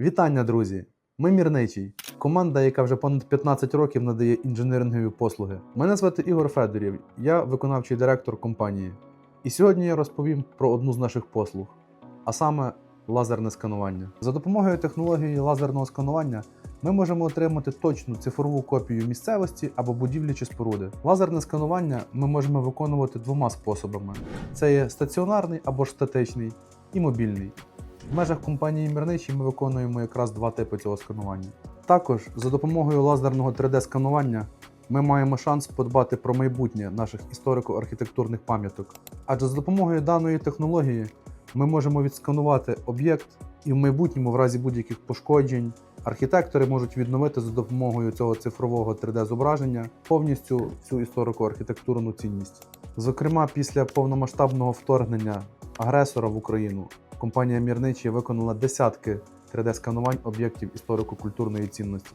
Вітання, друзі! Ми Мірничий, команда, яка вже понад 15 років надає інженерингові послуги. Мене звати Ігор Федорів, я виконавчий директор компанії. І сьогодні я розповім про одну з наших послуг, а саме лазерне сканування. За допомогою технології лазерного сканування ми можемо отримати точну цифрову копію місцевості або будівлі чи споруди. Лазерне сканування ми можемо виконувати двома способами: це є стаціонарний або ж статичний і мобільний. В межах компанії Мірничі ми виконуємо якраз два типи цього сканування. Також за допомогою лазерного 3D-сканування ми маємо шанс подбати про майбутнє наших історико-архітектурних пам'яток. Адже за допомогою даної технології ми можемо відсканувати об'єкт і в майбутньому, в разі будь-яких пошкоджень, архітектори можуть відновити за допомогою цього цифрового 3D-зображення повністю всю історико-архітектурну цінність. Зокрема, після повномасштабного вторгнення агресора в Україну компанія Мірничі виконала десятки 3D-сканувань об'єктів історико-культурної цінності.